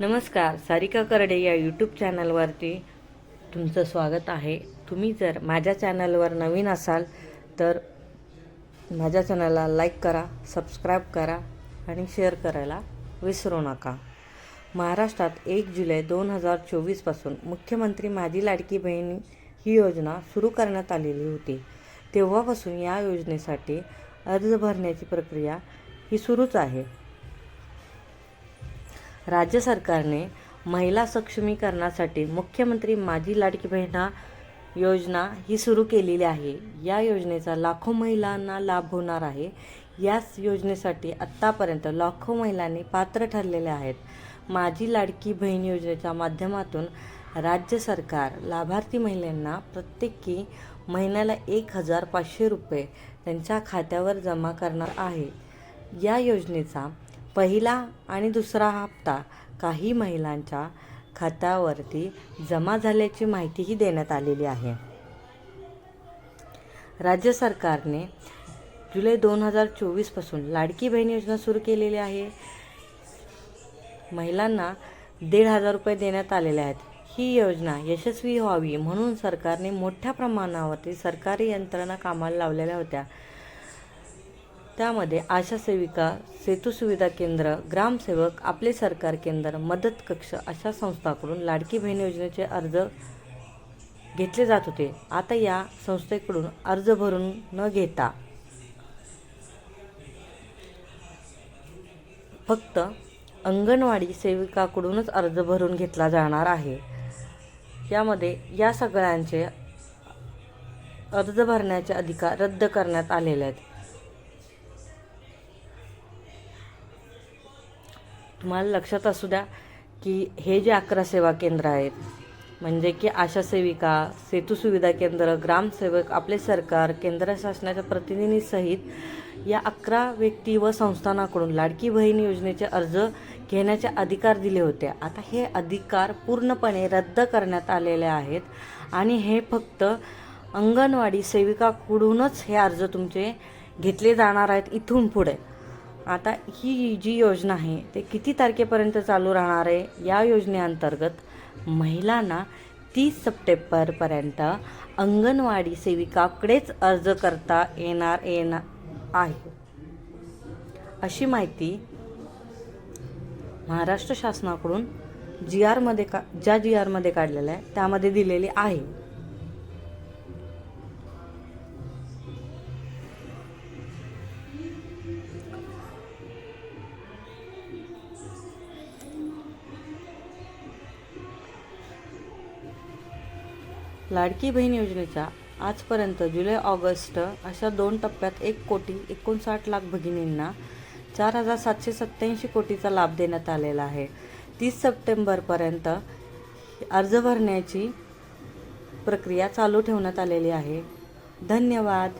नमस्कार सारिका करडे या यूट्यूब चॅनलवरती तुमचं स्वागत आहे. तुम्ही जर माझ्या चॅनलवर नवीन असाल तर माझ्या चॅनलला लाईक करा सबस्क्राईब करा आणि शेअर करायला विसरू नका. महाराष्ट्रात एक जुलै दोन हजार चोवीसपासून मुख्यमंत्री माझी लाडकी बहीण ही योजना सुरू करण्यात आलेली होती. तेव्हापासून या योजनेसाठी अर्ज भरण्याची प्रक्रिया ही सुरूच आहे. राज्य सरकारने महिला सक्षमीकरणासाठी मुख्यमंत्री माझी लाडकी बहिणा योजना ही सुरू केलेली आहे. या योजनेचा लाखो महिलांना लाभ होणार आहे. याच योजनेसाठी आत्तापर्यंत लाखो महिलांनी पात्र ठरलेले आहेत. माझी लाडकी बहीण योजनेच्या माध्यमातून राज्य सरकार लाभार्थी महिलांना प्रत्येकी महिन्याला एक हजार पाचशे रुपये त्यांच्या खात्यावर जमा करणार आहे. या योजनेचा पहिला आणि दुसरा हप्ता काही महिलांच्या खात्यावरती जमा झाल्याची माहितीही देण्यात आलेली आहे. राज्य सरकारने जुलै दोन हजार चोवीसपासून लाडकी बहीण योजना सुरू केलेली आहे. महिलांना दीड हजार रुपये देण्यात आलेले आहेत. ही योजना यशस्वी व्हावी म्हणून सरकारने मोठ्या प्रमाणावरती सरकारी यंत्रणा कामाला लावलेल्या होत्या. त्यामध्ये आशा सेविका सेतू सुविधा केंद्र ग्रामसेवक आपले सरकार केंद्र मदत कक्ष अशा संस्थांकडून लाडकी बहीण योजनेचे अर्ज घेतले जात होते. आता या संस्थेकडून अर्ज भरून न घेता फक्त अंगणवाडी सेविकाकडूनच अर्ज भरून घेतला जाणार आहे. यामध्ये या सगळ्यांचे अर्ज भरण्याचे अधिकार रद्द करण्यात आलेले आहेत. तुम्हाला लक्षात असू द्या की हे जे अकरा सेवा केंद्र आहेत म्हणजे की आशा सेविका सेतू सुविधा केंद्र ग्रामसेवक आपले सरकार केंद्र शासनाच्या प्रतिनिधीसहित या अकरा व्यक्ती व संस्थानाकडून लाडकी बहीण योजनेचे अर्ज घेण्याचे अधिकार दिले होते. आता हे अधिकार पूर्णपणे रद्द करण्यात आलेले आहेत आणि हे फक्त अंगणवाडी सेविकाकडूनच हे अर्ज तुमचे घेतले जाणार आहेत इथून पुढे. आता ही जी योजना आहे ते किती तारखेपर्यंत चालू राहणार आहे? या योजनेअंतर्गत महिलांना तीस सप्टेंबरपर्यंत अंगणवाडी सेविकाकडेच अर्ज करता येणार येणार आहे. अशी माहिती महाराष्ट्र शासनाकडून जी आरमध्ये का ज्या जी आरमध्ये काढलेलं आहे त्यामध्ये दिलेली आहे. लाडकी बहीण योजनेच्या आजपर्यंत जुलै ऑगस्ट अशा दोन टप्प्यात एक कोटी एकोणसाठ लाख भगिनींना चार हजार सातशे सत्त्याऐंशी कोटीचा लाभ देण्यात आलेला आहे. तीस सप्टेंबरपर्यंत अर्ज भरण्याची प्रक्रिया चालू ठेवण्यात आलेली आहे. धन्यवाद.